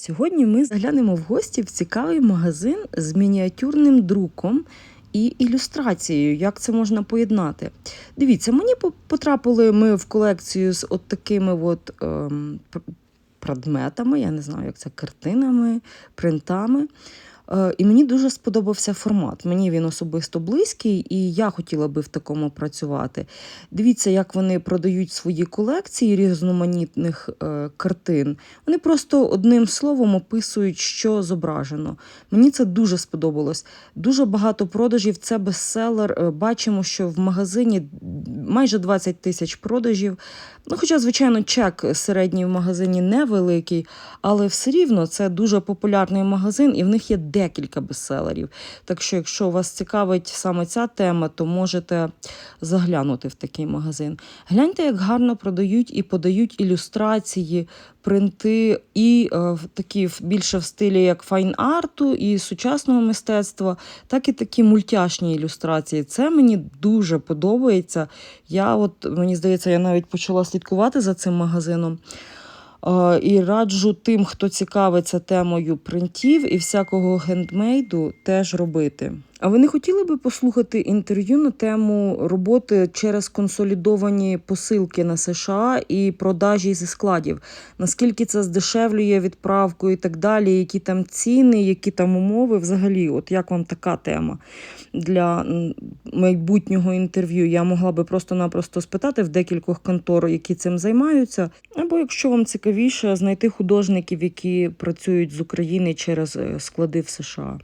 Сьогодні ми заглянемо в гості в цікавий магазин з мініатюрним друком і ілюстрацією. Як це можна поєднати? Дивіться, мені потрапили ми в колекцію з от такими от, ем, предметами, я не знаю, як це, картинами, принтами. Е, І мені дуже сподобався формат. Мені він особисто близький, і я хотіла би в такому працювати. Дивіться, як вони продають свої колекції різноманітних е, картин. Вони просто одним словом описують, що зображено. Мені це дуже сподобалось. Дуже багато продажів. Це бестселер. Е, Бачимо, що в магазині майже 20 тисяч продажів. Ну, хоча, звичайно, чек середній в магазині невеликий, але все рівно це дуже популярний магазин, і в них є декілька бестселерів. Так що, якщо вас цікавить саме ця тема, то можете заглянути в такий магазин. Гляньте, як гарно продають і подають ілюстрації, принти, і е, такі більше в стилі як файн-арту і сучасного мистецтва, так і такі мультяшні ілюстрації. Це мені дуже подобається. Я от мені здається, я навіть почала слідкувати за цим магазином. І раджу тим, хто цікавиться темою принтів і всякого гендмейду, теж робити. А ви не хотіли би послухати інтерв'ю на тему роботи через консолідовані посилки на США і продажі зі складів? Наскільки це здешевлює відправку і так далі? Які там ціни, які там умови? Взагалі, от як вам така тема для майбутнього інтерв'ю? Я могла би просто-напросто спитати в декількох контор, які цим займаються. Або якщо вам цікавіше, знайти художників, які працюють з України через е, склади в США.